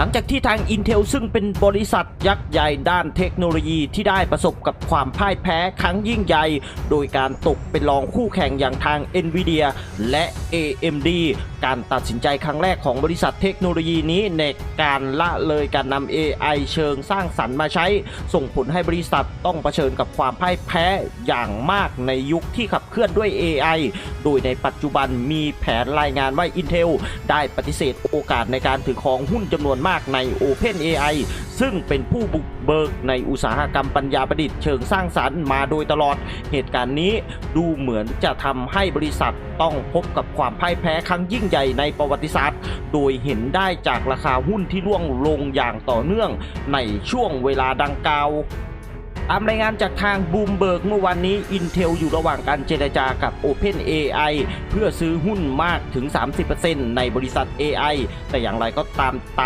หลังจากที่ทาง Intel ซึ่งเป็นบริษัทยักษ์ใหญ่ด้านเทคโนโลยีที่ได้ประสบกับความพ่ายแพ้ครั้งยิ่งใหญ่ โดยการตกเป็นรองคู่แข่งอย่างทาง Nvidia และ AMD การตัดสินใจครั้งแรกของบริษัทเทคโนโลยีนี้ในการละเลยการนำ AI เชิงสร้างสรรค์มาใช้ ส่งผลให้บริษัทต้องเผชิญกับความพ่ายแพ้อย่างมากในยุคที่ขับเคลื่อนด้วย AI โดยในปัจจุบันมีแผนรายงานว่า Intel ได้ปฏิเสธโอกาสในการถือครองหุ้นจำนวนมากใน OpenAI ซึ่งเป็นผู้บุกเบิกในอุตสาหกรรมปัญญาประดิษฐ์เชิงสร้างสรรค์มาโดยตลอด เหตุการณ์นี้ดูเหมือนจะทำให้บริษัทต้องพบกับความพ่ายแพ้ครั้งยิ่งใหญ่ในประวัติศาสตร์ โดยเห็นได้จากราคาหุ้นที่ร่วงลงอย่างต่อเนื่องในช่วงเวลาดังกล่าวตามรายงานจากทางบูมเบิร์กเมื่อวันนี้ Intel อยู่ระหว่างการเจรจากับ OpenAI เพื่อซื้อหุ้นมากถึง 30%ในบริษัท AI แต่อย่างไรก็ตาม